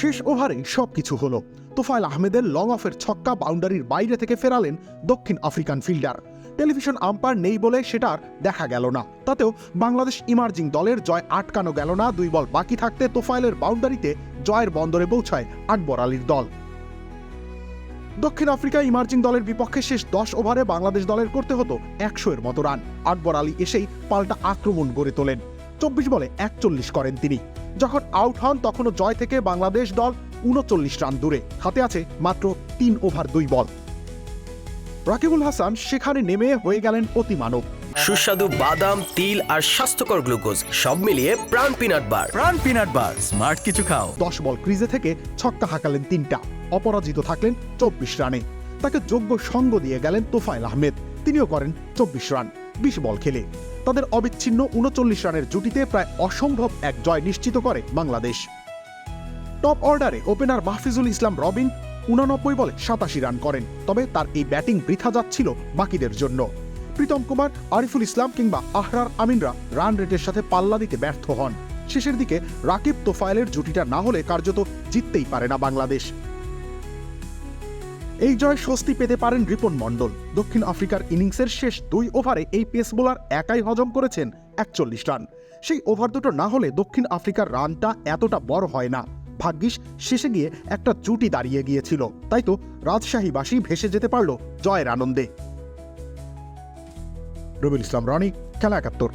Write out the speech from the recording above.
শেষ ওভারে সবকিছু হলো। তোফায়েল আহমেদের লং অফের ছক্কা বাউন্ডারির বাইরে থেকে ফেরালেন দক্ষিণ আফ্রিকান ফিল্ডার টেলিভিশন আম্পায়ার নেই বলে সেটা আর দেখা গেল না। তাতেও বাংলাদেশ ইমার্জিং দলের জয় আটকানো গেল না, দুই বল বাকি থাকতে তোফায়েলের বাউন্ডারিতে জয়ের বন্দরে পৌঁছায় আকবর আলীর দল। দক্ষিণ আফ্রিকা ইমার্জিং দলের বিপক্ষে শেষ দশ ওভারে বাংলাদেশ দলের করতে হতো একশো এর মতো রান। আকবর আলী এসেই পাল্টা আক্রমণ গড়ে তোলেন। চব্বিশ বলে একচল্লিশ করেন তিনি। যখন আউট হন তখনও জয় থেকে বাংলাদেশ দল উনচল্লিশ রান দূরে। হাতে আছে মাত্র তিন ওভার দুই বল। রাকিবুল হাসান সেখানে নেমে হয়ে গেলেন অতিমানব। সুস্বাদু বাদাম তিল আর স্বাস্থ্যকর গ্লুকোজ সব মিলিয়ে প্রাণ পিনাট বার। প্রাণ পিনাট বার স্মার্ট কিছু খাও। দশ বল ক্রিজে থেকে ছক্কা হাঁকালেন তিনটা। অপরাজিত থাকলেন চব্বিশ রানে। তাকে যোগ্য সঙ্গ দিয়ে গেলেন তোফায়েল আহমেদ। তিনিও করেন চব্বিশ রান বিশ বল খেলে। তাদের অবিচ্ছিন্ন উনচল্লিশ রানের জুটিতে প্রায় অসম্ভব এক জয় নিশ্চিত করে বাংলাদেশ। টপ অর্ডারে ওপেনার মাহফিজুল ইসলাম রবিন উনানব্বই বলে সাতাশি রান করেন, তবে তার এই ব্যাটিং বৃথা যাচ্ছিল বাকিদের জন্য। প্রীতম কুমার, আরিফুল ইসলাম কিংবা আহরার আমিনরা রান রেটের সাথে পাল্লা দিতে ব্যর্থ হন। শেষের দিকে রাকিব তোফায়েলের জুটিটা না হলে কার্যত জিততেই পারে না বাংলাদেশ। এই জয় স্বস্তি পেতে পারেন রিপন মণ্ডল। দক্ষিণ আফ্রিকার ইনিংসের শেষ দুই ওভারে এই পেস বোলার একাই হজম করেছেন একচল্লিশ রান। সেই ওভার দুটো না হলে দক্ষিণ আফ্রিকার রানটা এতটা বড় হয় না। ভাগ্যিস, শেষে গিয়ে একটা জুটি দাঁড়িয়ে গিয়েছিল। তাই তো রাজশাহীবাসী ভেসে যেতে পারল জয়ের আনন্দে। রবিউল ইসলাম, রনি, খেলা একাত্তর।